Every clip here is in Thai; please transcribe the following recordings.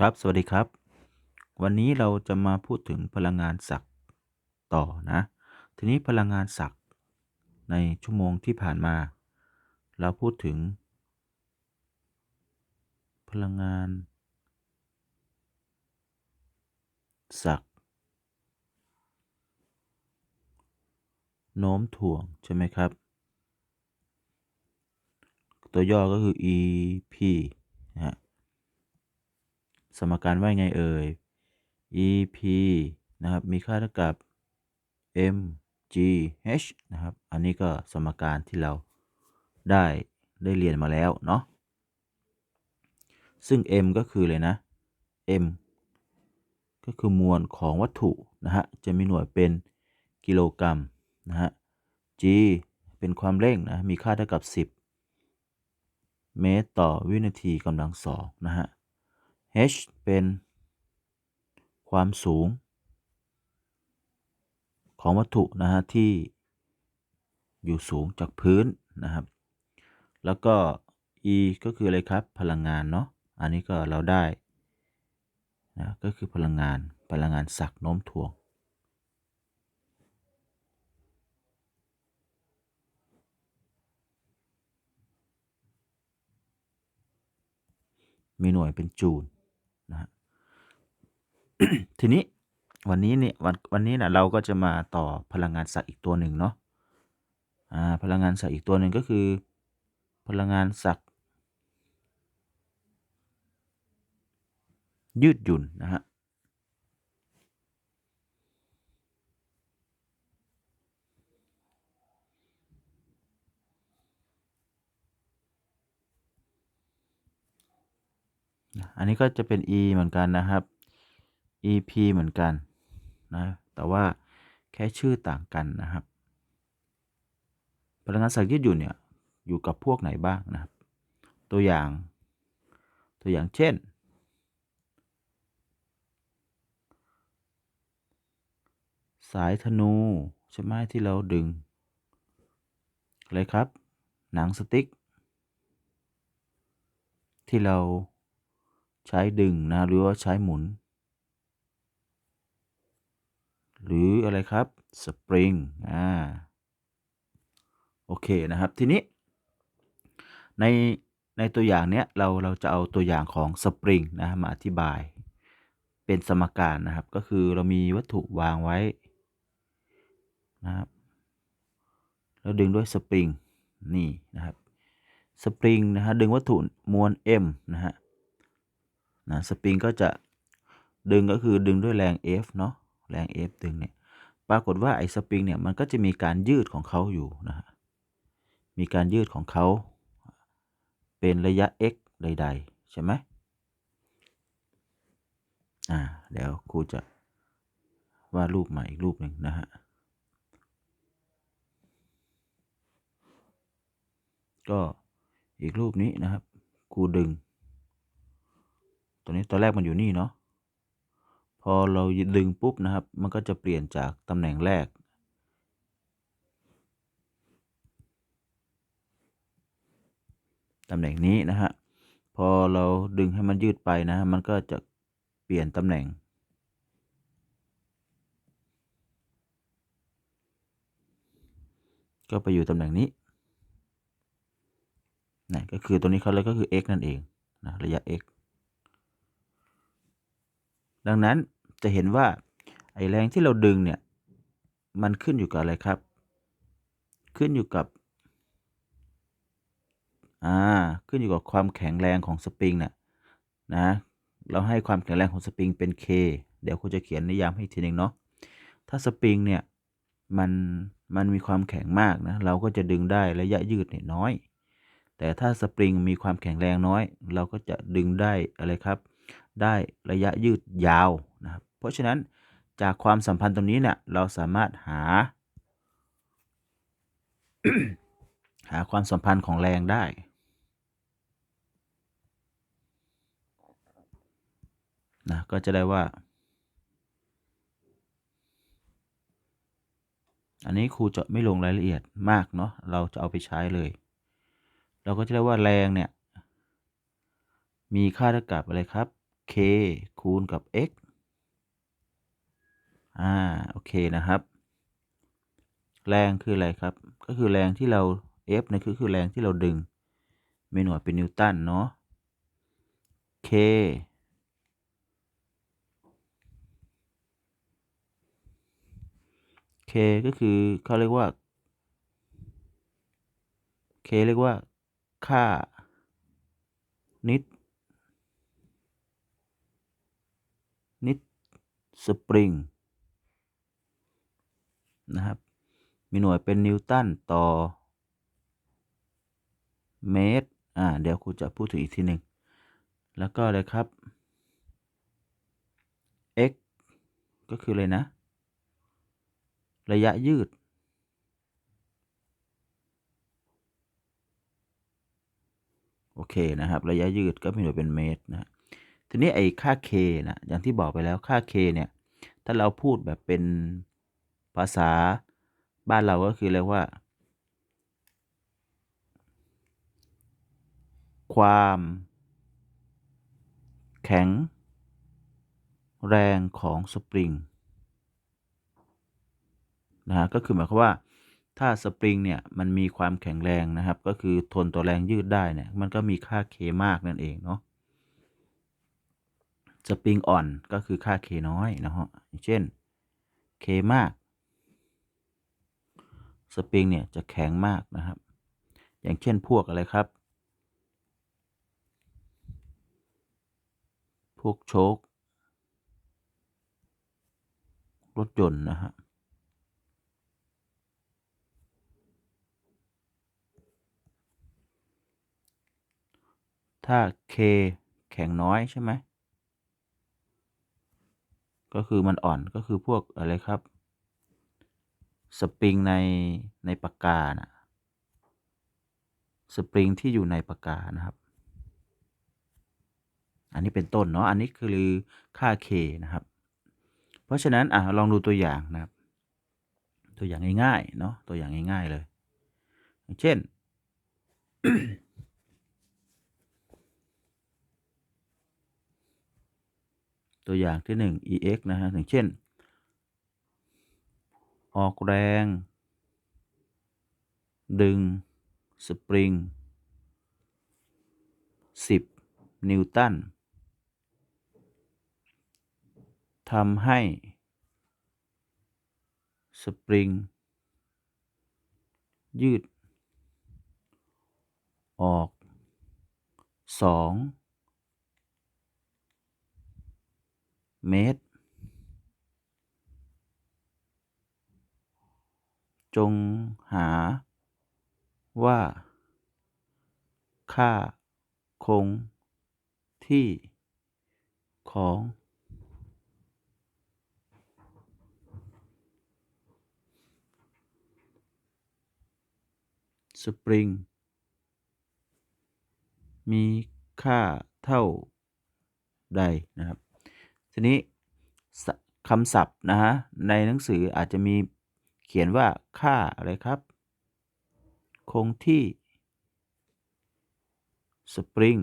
ครับ สวัสดีครับ วันนี้เราจะมาพูดถึงพลังงานศักย์ต่อนะ ทีนี้พลังงานศักย์ในชั่วโมงที่ผ่านมา เราพูดถึง พลังงานศักย์โน้มถ่วงใช่ไหมครับ ตัวย่อก็คือ EP นะฮะ สมการว่าไงเอ่ย EP นะครับ มีค่าเท่ากับ mgh นะครับ อันนี้ก็สมการที่เราได้ได้เรียนมาแล้วเนาะ ซึ่ง m ก็คือเลยนะ m ก็คือมวลของวัตถุนะฮะ จะมีหน่วยเป็นกิโลกรัมนะฮะ g เป็นความเร่งนะ มีค่าเท่ากับ 10 เมตรต่อวินาทีกำลังสองนะฮะ h เป็นความสูง ของวัตถุนะฮะที่อยู่สูงจากพื้นนะครับ แล้วก็ e ก็คืออะไรครับ พลังงานเนาะ อันนี้ก็เราได้นะก็คือพลังงานพลังงานศักย์โน้มถ่วง มีหน่วยเป็นจูล นะฮะทีนี้วันนี้เนี่ยวันวันนี้นะเราก็จะมาต่อพลังงานศักย์อีกตัวหนึ่งเนาะอ่าพลังงานศักย์อีกตัวหนึ่งก็คือ พลังงานศักย์ยืดหยุ่นนะฮะ อันนี้ก็จะเป็น e เหมือนกันนะครับ ep เหมือนกันนะ แต่ว่าแค่ชื่อต่างกันนะครับพลังงานศักย์ยืดหยุ่นเนี่ยอยู่กับพวกไหนบ้างนะครับ ตัวอย่าง ตัวอย่างเช่น สายธนูใช่ไหมที่เราดึงอะไรครับ หนังสติ๊ก ที่เรา ใช้ดึงนะหรือว่าใช้หมุน หรืออะไรครับสปริงอ่าโอเคนะครับทีนี้ ในในตัวอย่างเนี้ยเราเราจะเอาตัวอย่างของสปริงนะมาอธิบายเป็นสมการนะครับ ก็คือเรามีวัตถุวางไว้นะครับแล้วดึงด้วยสปริงนี่นะครับสปริงนะฮะดึงวัตถุมวล m นะฮะ นะสปริงก็จะดึงก็คือดึงด้วยแรง F เนาะแรง F ดึงเนี่ยปรากฏว่าไอ้สปริงเนี่ยมันก็จะมีการยืดของเขาอยู่นะฮะมีการยืดของเขาเป็นระยะ x ใด ๆ ใช่ไหมอ่าเดี๋ยวครูจะวาดรูปใหม่อีกรูปหนึ่งนะฮะก็อีกรูปนี้นะครับครูดึง ตัวนี้ตอนแรกมันอยู่นี่เนาะพอเราดึงปุ๊บนะครับ มันก็จะเปลี่ยนจากตำแหน่งแรก ตำแหน่งนี้นะฮะ พอเราดึงให้มันยืดไปนะ มันก็จะเปลี่ยนตำแหน่ง ก็ไปอยู่ตำแหน่งนี้นะก็คือตัวนี้เขาเลยก็คือ x นั่นเองนะระยะ x ดังนั้นจะเห็นว่าไอแรงที่เราดึงเนี่ยมันขึ้นอยู่กับอะไรครับ ขึ้นอยู่กับอ่าขึ้นอยู่กับความแข็งแรงของสปริงนะนะเราให้ความแข็งแรงของสปริงเป็น k เดี๋ยวครูจะเขียนนิยามให้ทีนึงเนาะถ้าสปริงเนี่ยมันมันมีความแข็งมากนะเราก็จะดึงได้ระยะยืดเนี่ยน้อย แต่ถ้าสปริงมีความแข็งแรงน้อย เราก็จะดึงได้อะไรครับ ได้ระยะยืดยาวนะครับเพราะฉะนั้นจากความสัมพันธ์ตรงนี้เนี่ยเราสามารถหา หาความสัมพันธ์ของแรงได้ นะก็จะได้ว่า อันนี้ครูจะไม่ลงรายละเอียดมากเนาะเราจะเอาไปใช้เลย เราก็จะได้ว่าแรงเนี่ย มีค่าเท่ากับอะไรครับ k คูณกับ x อ่า โอเคนะครับ แรงคืออะไรครับ ก็คือแรงที่เรา F นี่ยคือคือแรงที่เราดึง มีหน่วยเป็นนิวตันเนาะ K K ก็คือเขาเรียกว่า K เรียกว่า ค่า นิด นิด สปริงนะครับ มีหน่วยเป็นนิวตันต่อเมตร อ่า เดี๋ยวครูจะพูดถึงอีกทีหนึ่ง แล้วก็เลยครับ x ก็คือเลยนะ ระยะยืด โอเคนะครับ ระยะยืดก็มีหน่วยเป็นเมตรนะ ทีนี้ไอ้ค่า k นะอย่างที่บอกไปแล้วค่า k เนี่ย ถ้าเราพูดแบบเป็นภาษาบ้านเราก็คือเรียกว่า ความ แข็ง แรงของสปริงนะฮะก็คือหมายความว่าถ้าสปริงเนี่ยมันมีความแข็งแรงนะครับ ก็คือทนต่อแรงยืดได้เนี่ยมันก็มีค่า k มากนั่นเองเนาะ สปริงอ่อนก็คือค่า k น้อยนะฮะเช่น k มาก สปริงเนี่ยจะแข็งมากนะครับ อย่างเช่นพวกอะไรครับ พวกโชครถยนต์นะฮะถ้า K แข็งน้อยใช่ไหม ก็คือมันอ่อนก็คือพวกอะไรครับ สปริงในในปากกานะสปริงที่อยู่ในปากกานะครับ อันนี้เป็นต้นเนาะ อันนี้คือค่า K นะครับ เพราะฉะนั้นอะลองดูตัวอย่างนะครับ ตัวอย่างง่ายๆเนาะ ตัวอย่างง่ายๆเลยอย่างเช่น ตัวอย่างที่ 1 ex นะฮะอย่างเช่น ออกแรง ดึง สปริง 10 นิวตันทำให้ สปริง ยืด ออก 2 เมตร จงหาว่า ค่าคงที่ของสปริง มีค่าเท่าใดนะครับ ทีนี้คำศัพท์นะฮะในหนังสืออาจจะมีเขียนว่าค่าอะไรครับ คงที่สปริง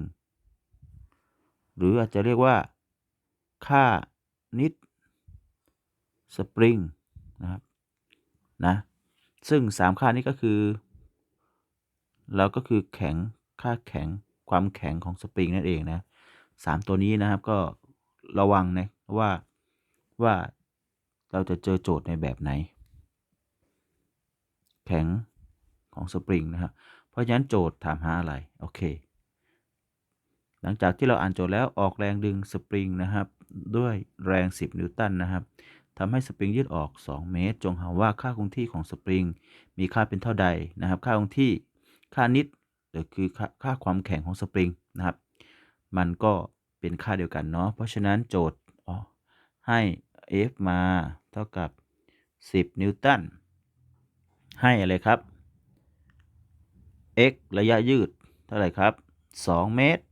หรืออาจจะเรียกว่า ค่านิดสปริงนะครับนะซึ่ง 3 ค่านี้ก็คือ เราก็คือแข็งค่าแข็งความแข็งของสปริงนั่นเองนะสามตัวนี้นะครับก็ ระวังนะว่าว่าเราจะเจอโจทย์ในแบบไหน แข็งของสปริงนะครับเพราะฉะนั้นโจทย์ถามหาอะไร โอเค หลังจากที่เราอ่านโจทย์แล้วออกแรงดึงสปริงนะครับ ด้วยแรง 10 นิวตันนะครับทำให้สปริงยืดออก 2 เมตร จงหาว่าค่าคงที่ของสปริง มีค่าเป็นเท่าใดนะครับ ค่าคงที่ค่านิดหรือคือค่าค่าความแข็งของสปริงนะครับ มันก็ เป็นค่าเดียวกันเนาะ เพราะฉะนั้นโจทย์ให้ F มาเท่ากับ 10 นิวตัน ให้อะไรครับ x ระยะยืดเท่าไหร่ครับ 2 เมตร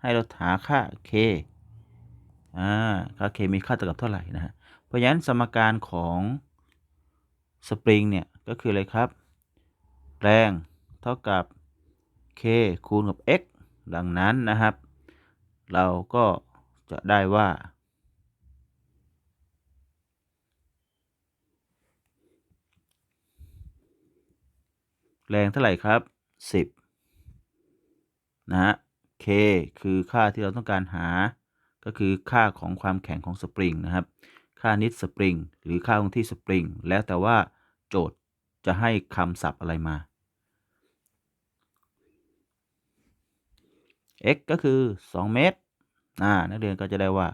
ให้เราหาค่า k อ่า ค่า k มีค่าเท่ากับเท่าไหร่นะฮะ เพราะฉะนั้นสมการของสปริงเนี่ย ก็คืออะไรครับ แรงเท่ากับ k คูณกับ x ดังนั้นนะครับ เราก็จะได้ว่า แรงเท่าไหร่ครับ 10 นะฮะ K คือค่าที่เราต้องการหา ก็คือค่าของความแข็งของสปริงนะครับ ค่านิดสปริงหรือค่าคงที่สปริง แล้วแต่ว่าโจทย์จะให้คำศัพท์อะไรมา x ก็คือ 2 เมตรอ่านักเรียนก็จะได้ว่า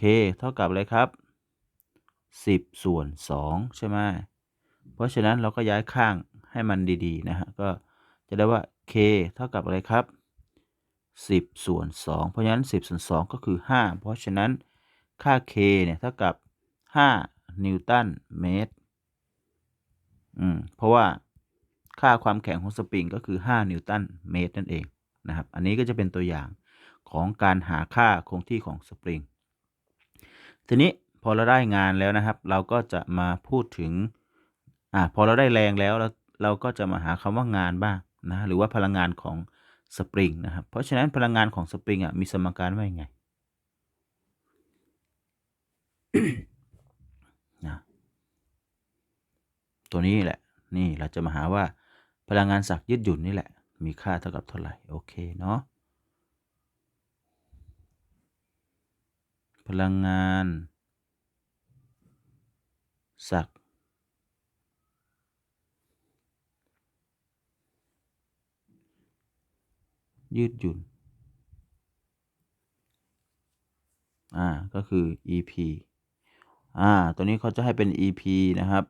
k เท่ากับอะไรครับ 10 ส่วน 2 ใช่ไหมเพราะฉะนั้นเราก็ย้ายข้างให้มันดีๆ นะฮะ ก็จะได้ว่า k เท่ากับอะไรครับ 10 ส่วน 2 เพราะฉะนั้น 10 ส่วน 2 ก็คือ 5 เพราะฉะนั้นค่า k เนี่ยเท่ากับ 5 นิวตันเมตร อืม เพราะว่า ค่าความแข็งของสปริงก็คือ 5 นิวตันเมตรนั่นเองนะครับ อันนี้ก็จะเป็นตัวอย่างของการหาค่าคงที่ของสปริง ทีนี้พอเราได้งานแล้วนะครับ เราก็จะมาพูดถึงอ่าพอเราได้แรงแล้วเราเราก็จะมาหาคำว่างานบ้างนะหรือว่าพลังงานของสปริงนะครับ เพราะฉะนั้นพลังงานของสปริงอะมีสมการว่ายังไงนะตัวนี้แหละ นี่เราจะมาหาว่า พลังงานสักยืดหยุ่นนี่แหละ มีค่าเท่ากับเท่าไหร่ โอเคเนาะ พลังงานสักยืดหยุ่น อ่า ก็คือ EP อ่า ตัวนี้เขาจะให้เป็น EP นะครับ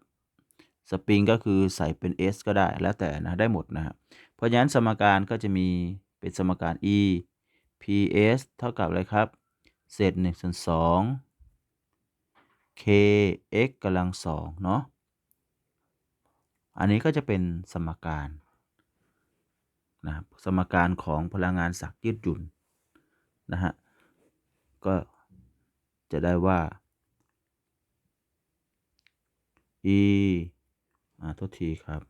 สปริงก็คือใส่เป็น S ก็ได้แล้วแต่นะได้หมดนะครับเพราะฉะนั้นสมการก็จะมีเป็นสมการ E PS เท่ากับอะไรครับ เศษ1ส่วน2 kx กำลังสองเนาะอันนี้ก็จะเป็นสมการนะครับสมการของพลังงานสักยืดหยุ่นนะฮะก็จะได้ว่า e อ่าโทษทีครับ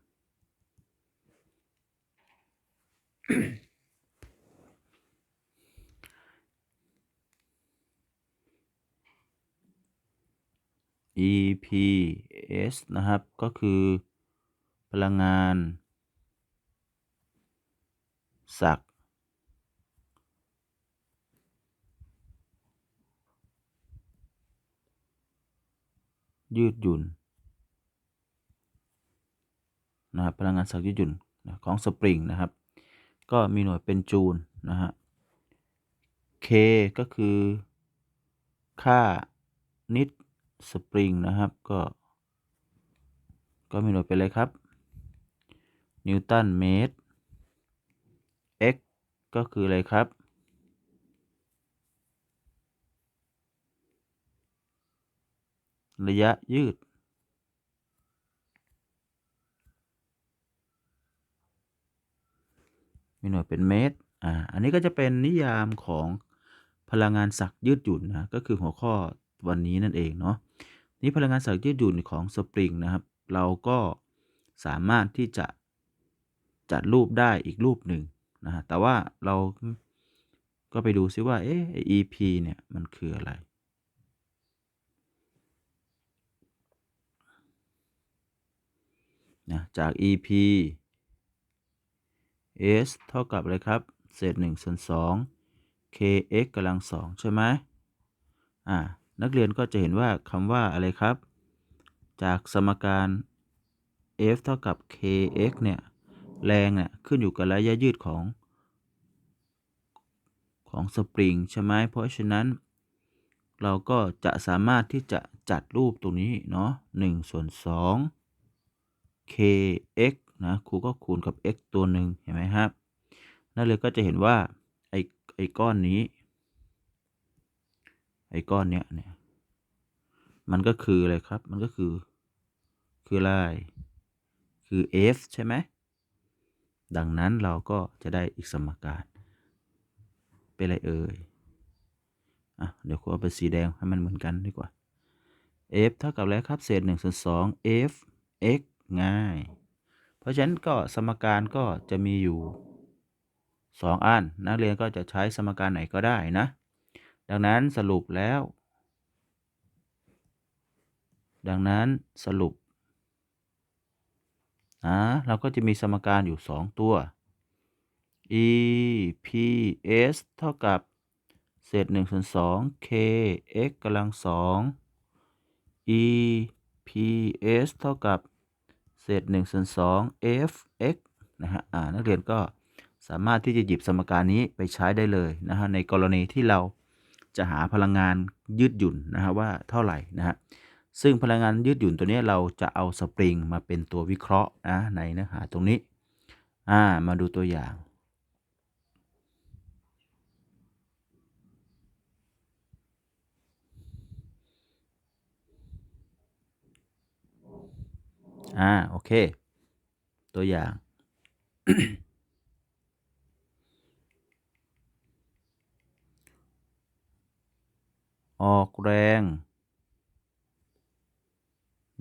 EPS นะครับ ก็คือพลังงานสักยืดหยุ่น นะครับพลังงานสักยืดหยุ่นของสปริงนะครับ ก็มีหน่วยเป็นจูลนะฮะ K ก็คือ ค่านิดสปริงนะครับก็ ก็มีหน่วยเป็นอะไรครับ นิวตันเมตร x ก็คืออะไรครับ ระยะยืด มีหน่วยเป็นเมตรอ่าอันนี้ก็จะเป็นนิยามของพลังงานสักยืดหยุ่นนะก็คือหัวข้อวันนี้นั่นเองเนาะนี่พลังงานสักยืดหยุ่นของสปริงนะครับ เราก็สามารถที่จะจัดรูปได้อีกรูปหนึ่งนะฮะแต่ว่าเราก็ไปดูซิว่าเอ๊ะ EP เนี่ยมันคืออะไรนะจาก EP S เท่ากับอะไรครับ เศษ1ส่วน2 kx กำลังสองใช่ไหมอ่า นักเรียนก็จะเห็นว่าคำว่าอะไรครับ จากสมการ F เท่ากับ kx เนี่ย แรงเนี่ยขึ้นอยู่กับระยะยืดของของสปริงใช่ไหมเพราะฉะนั้น เราก็จะสามารถที่จะจัดรูปตรงนี้เนาะ1ส่วน2 kx นะครูก็คูณกับ x ตัวหนึ่งเห็นไหมครับนั่นเลยก็จะเห็นว่าไอ้ไอ้ก้อนนี้ ไอ้ก้อนเนี้ยเนี่ยมันก็คืออะไรครับ มันก็คือ คืออะไร คือ f ใช่ไหม ดังนั้นเราก็จะได้อีกสมการเป็นอะไรเอ่ย อะ เดี๋ยวครูเอาไปสีแดงให้มันเหมือนกันดีกว่า f เท่ากับอะไรครับ เศษ1ส่วน2 f x ง่าย เพราะฉะนั้นก็สมการก็จะมีอยู่ 2 อัน นักเรียนก็จะใช้สมการไหนก็ได้นะ ดังนั้นสรุปแล้ว ดังนั้นสรุปนะเราก็จะมีสมการอยู่ 2 ตัว e p s เท่ากับเศษ1ส่วน2 k x กำลัง2 e p s เท่ากับ ศษ1ส่วน2 f x นะฮะอ่านักเรียนก็สามารถที่จะหยิบสมการนี้ไปใช้ได้เลยนะฮะในกรณีที่เราจะหาพลังงานยืดหยุ่นนะฮะว่าเท่าไหร่นะฮะซึ่งพลังงานยืดหยุ่นตัวนี้เราจะเอาสปริงมาเป็นตัววิเคราะห์นะในเนื้อหาตรงนี้อ่ามาดูตัวอย่าง อ่า โอเค ตัวอย่าง ออกแรง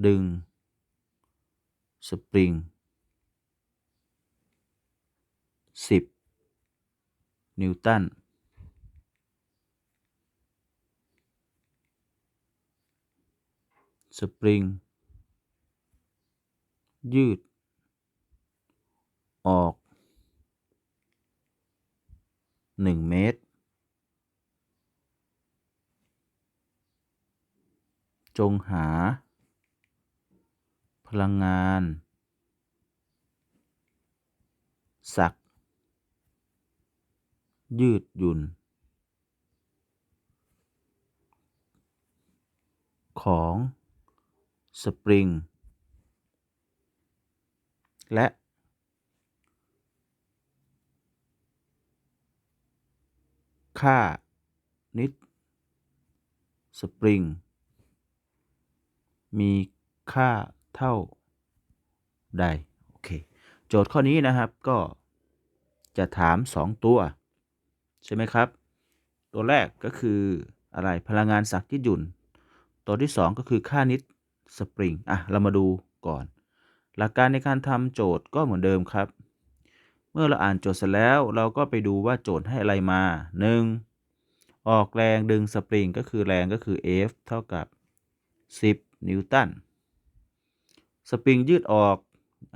ดึง สปริง10นิวตันสปริง ยืด ออก1เมตร จงหา พลังงาน สัก ยืดหยุ่น ของ สปริง และ ค่า นิด สปริง มีค่าเท่าใด โอเค โจทย์ข้อนี้นะครับก็จะถาม 2 ตัว ใช่ไหมครับ ตัวแรกก็คืออะไรพลังงานสักยืดหยุ่น ตัวที่ 2 ก็คือค่านิดสปริง อะ เรามาดูก่อน หลักการในการทำโจทย์ก็เหมือนเดิมครับ เมื่อเราอ่านโจทย์เสร็จแล้วเราก็ไปดูว่าโจทย์ให้อะไรมา 1. ออกแรงดึงสปริงก็คือแรงก็คือ F เท่ากับ 10 นิวตัน สปริงยืดออก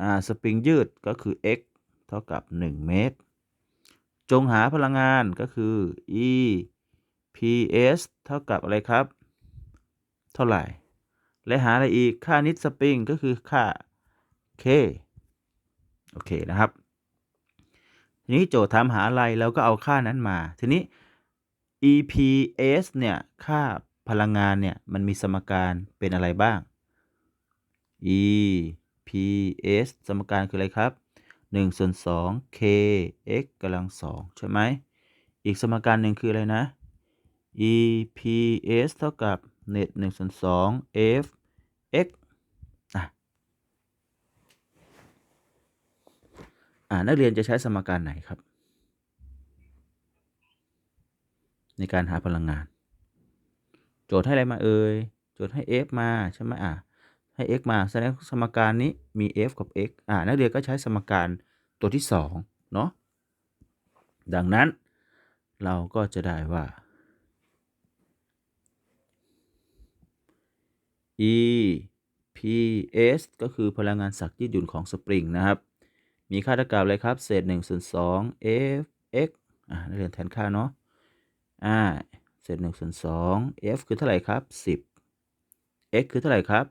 อ่า สปริงยืดก็คือ x เท่ากับ 1 เมตร จงหาพลังงานก็คือ e ps เท่ากับอะไรครับ เท่าไหร่ และหาอะไรอีก ค่านิดสปริงก็คือค่า k โอเคนะครับ ทีนี้โจทย์ถามหาอะไรเราก็เอาค่านั้นมา ทีนี้ EPS เนี่ย ค่าพลังงานเนี่ย มันมีสมการเป็นอะไรบ้าง EPS สมการคืออะไรครับ1ส่วน2 kx กำลัง2ใช่ไหม อีกสมการหนึ่งคืออะไรนะ EPS เท่ากับเน็ต1ส่วน2 f x อะอ่า นักเรียนจะใช้สมการไหนครับ ในการหาพลังงาน โจทย์ให้อะไรมาเอ่ยโจทย์ให้ f มาใช่ไหมอะให้ x มาแสดงสมการนี้มี f กับ x อ่านักเรียนก็ใช้สมการตัวที่2เนาะดังนั้นเราก็จะได้ว่า E PS ก็คือพลังงานสักยืดหยุ่นของสปริงนะครับ มีค่าเท่ากับอะไรครับ เศษ1ส่วน2 F x อ่านักเรียนแทนค่าเนาะอ่าเศษ1ส่วน2 F คือเท่าไหร่ครับ 10 x คือเท่าไหร่ครับ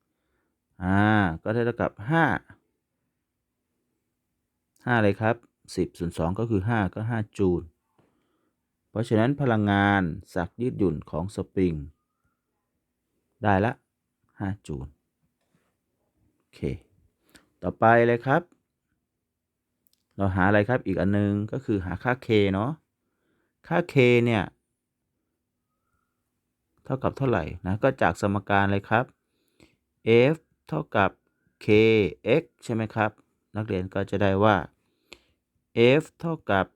1 อ่า ก็เท่ากับ 5 5อะไรครับ 10ส่วน2ก็คือ 5 ก็ 5 จูล เพราะฉะนั้นพลังงานสักยืดหยุ่นของสปริง ได้ละ 5 จูล โอเค ต่อไปเลยครับ เราหาอะไรครับอีกอันนึงก็คือหาค่า k เนาะค่า k เนี่ย เท่ากับเท่าไหร่นะก็จากสมการเลยครับ f เท่ากับ kx ใช่ไหมครับ นักเรียนก็จะได้ว่า f เท่ากับ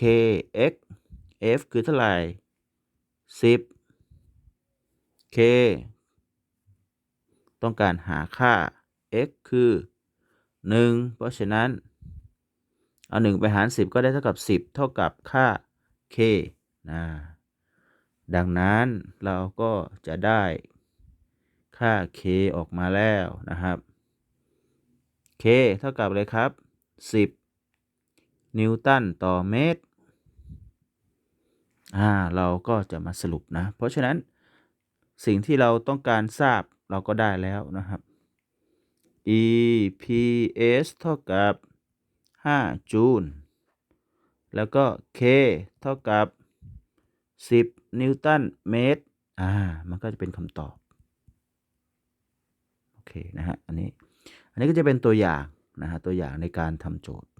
kx f คือเท่าไหร่ 10 k ต้องการหาค่า x คือ 1 เพราะฉะนั้น เอา 1 ไปหาร 10 ก็ได้เท่ากับ 10 เท่ากับค่า k นะดังนั้นเราก็จะได้ค่า k ออกมาแล้วนะครับ k เท่ากับอะไรครับ 10 นิวตันต่อเมตร อ่า เราก็จะมาสรุปนะ เพราะฉะนั้นสิ่งที่เราต้องการทราบเราก็ได้แล้วนะครับ EPS เท่ากับ 5 จูล แล้วก็ K เท่ากับ 10 นิวตันเมตร อ่า มันก็จะเป็นคำตอบ โอเคนะฮะ อันนี้ อันนี้ก็จะเป็นตัวอย่างนะฮะ ตัวอย่างในการทำโจทย์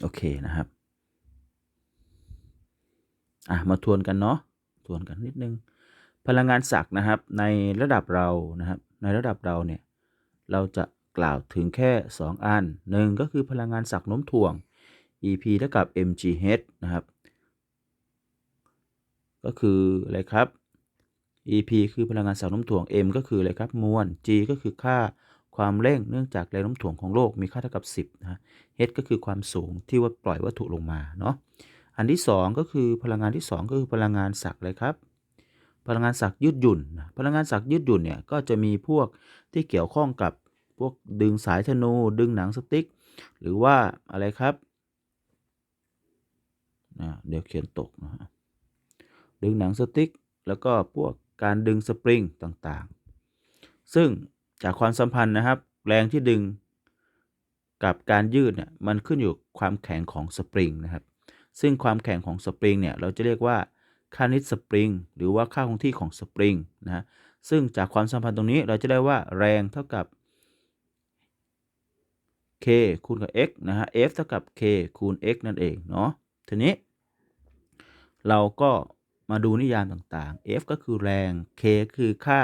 โอเคนะครับ อะ มาทวนกันเนาะ ทวนกันนิดนึง พลังงานศักย์นะครับ ในระดับเรานะครับ ในระดับเราเนี่ยเราจะกล่าวถึงแค่ 2 อันหนึ่งก็คือพลังงานศักย์น้มถ่วง EP เท่ากับ mgh นะครับ ก็คืออะไรครับ EP คือพลังงานศักย์น้มถ่วง m ก็คืออะไรครับมวล g ก็คือค่าความเร่งเนื่องจากแรงโน้มถ่วงของโลกมีค่าเท่ากับ 10 นะ h ก็คือความสูงที่ว่าปล่อยวัตถุลงมาเนาะ อันที่ 2 ก็คือพลังงานที่ 2 ก็คือพลังงานศักย์เลยครับ พลังงานศักยืดหยุ่น พลังงานศักยืดหยุ่นเนี่ยก็จะมีพวกที่เกี่ยวข้องกับพวกดึงสายธนู ดึงหนังสติ๊ก หรือว่าอะไรครับนะเดี๋ยวเขียนตกนะฮะดึงหนังสติ๊ก แล้วก็พวกการดึงสปริงต่างๆ ซึ่งจากความสัมพันธ์นะครับ แรงที่ดึงกับการยืดเนี่ยมันขึ้นอยู่ความแข็งของสปริงนะครับ ซึ่งความแข็งของสปริงเนี่ยเราจะเรียกว่า ค่านิดสปริงหรือว่าค่าคงที่ของสปริงนะฮะซึ่งจากความสัมพันธ์ตรงนี้เราจะได้ว่าแรงเท่ากับ k คูณกับ x นะฮะ f เท่ากับ k คูณ x นั่นเองเนาะทีนี้ เราก็มาดูนิยามต่างๆ f ก็คือแรง k คือค่า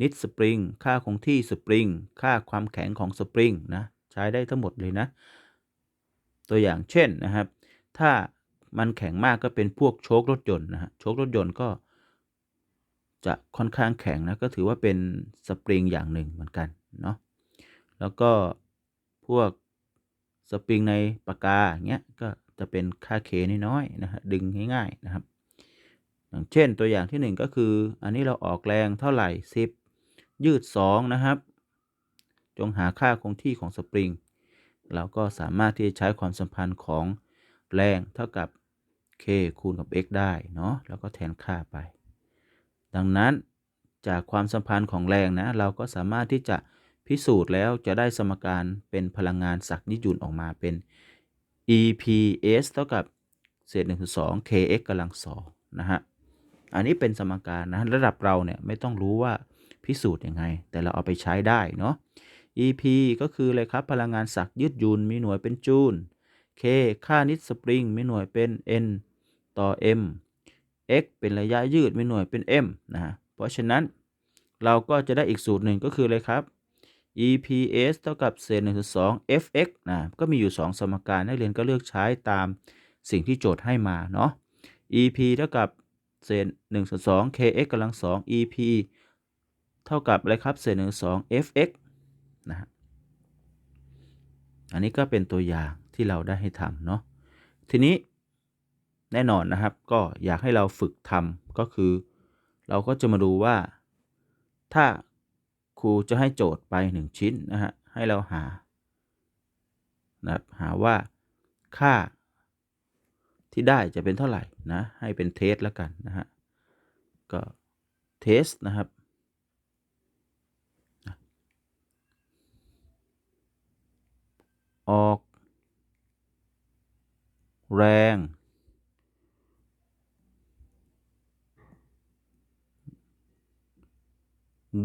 นิดสปริงค่าคงที่สปริงค่าความแข็งของสปริงนะใช้ได้ทั้งหมดเลยนะ ตัวอย่างเช่นนะครับ ถ้า มันแข็งมากก็เป็นพวกโชครถยนต์นะฮะโชครถยนต์ก็จะค่อนข้างแข็งนะก็ถือว่าเป็นสปริงอย่างหนึ่งเหมือนกันเนาะแล้วก็พวกสปริงในปากกาเงี้ยก็จะเป็นค่าเคน้อยๆนะฮะดึงง่ายๆนะครับ อย่างเช่นตัวอย่างที่ 1 ก็คือ อันนี้เราออกแรงเท่าไหร่ 10 ยืด 2 นะครับ จงหาค่าคงที่ของสปริงเราก็สามารถที่จะใช้ความสัมพันธ์ของแรงเท่ากับ k คูณกับ x ได้เนาะแล้วก็แทนค่าไป ดังนั้นจากความสัมพันธ์ของแรงนะ เราก็สามารถที่จะพิสูจน์แล้วจะได้สมการเป็นพลังงานศักย์ยืดหยุ่นออกมาเป็น EPS เท่ากับเศษ1ส่วน2 kx กำลัง2นะฮะ อันนี้เป็นสมการนะระดับเราเนี่ยไม่ต้องรู้ว่าพิสูจน์ยังไง แต่เราเอาไปใช้ได้เนาะ EP ก็คืออะไรครับ พลังงานศักยืดหยุ่นมีหน่วยเป็นจูล K ค่านิดสปริงมีหน่วยเป็น N ต่อ M X เป็นระยะยืดมีหน่วยเป็น M นะฮะเพราะฉะนั้นเราก็จะได้อีกสูตรหนึ่งก็คืออะไรครับ EPS เท่ากับเศษ1ส่วน2 FX นะ ก็มีอยู่ 2 สมการนักเรียนก็เลือกใช้ตามสิ่งที่โจทย์ให้มาเนาะ EP เท่ากับเศษ1ส่วน2 KX กำลัง2 EP เท่ากับอะไรครับเศษ1ส่วน2 FX นะอันนี้ก็เป็นตัวอย่างที่เราได้ให้ทำเนาะ ทีนี้ แน่นอนนะครับ ก็อยากให้เราฝึกทำก็คือ เราก็จะมาดูว่า ถ้าครูจะให้โจทย์ไป 1 ชิ้นนะฮะให้เราหานะครับหาว่าค่าที่ได้จะเป็นเท่าไหร่นะ ให้เป็นเทสแล้วกันนะฮะ ก็เทสนะครับ ออก แรง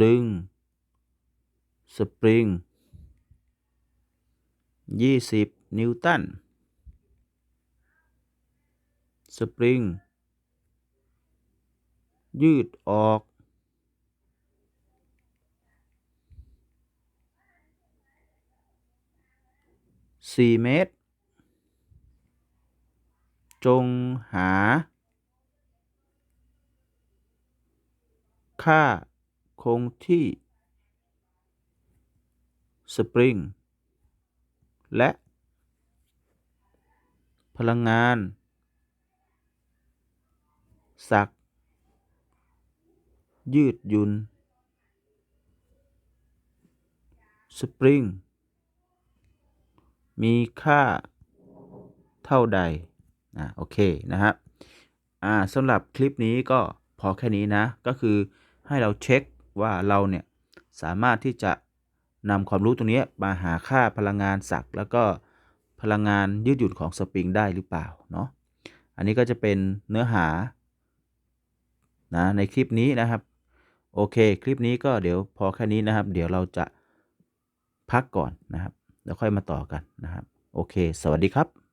ดึง สปริง 20 นิวตัน สปริง ยืดออก 4 เมตร จงหา ค่า คงที่สปริงและ พลังงาน สัก ยืดหยุ่นสปริงมีค่าเท่าใดอ่าโอเค นะครับอ่าสำหรับคลิปนี้ก็พอแค่นี้นะ ก็คือให้เราเช็ค ว่าเราเนี่ยสามารถที่จะนำความรู้ตรงนี้มาหาค่าพลังงานสักแล้วก็พลังงานยืดหยุ่นของสปริงได้หรือเปล่าเนาะอันนี้ก็จะเป็นเนื้อหานะในคลิปนี้นะครับ โอเคคลิปนี้ก็เดี๋ยวพอแค่นี้นะครับ เดี๋ยวเราจะพักก่อนนะครับ แล้วค่อยมาต่อกันนะครับ โอเค สวัสดีครับ